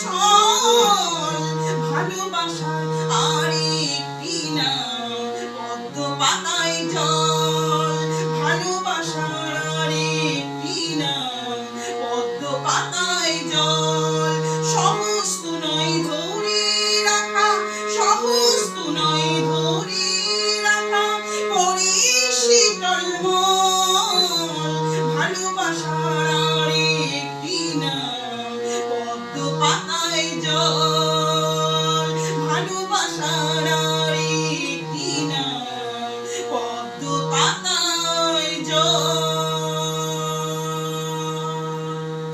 ছল ভালোবাসা আর একটি না পদ্ম পাতায় জল।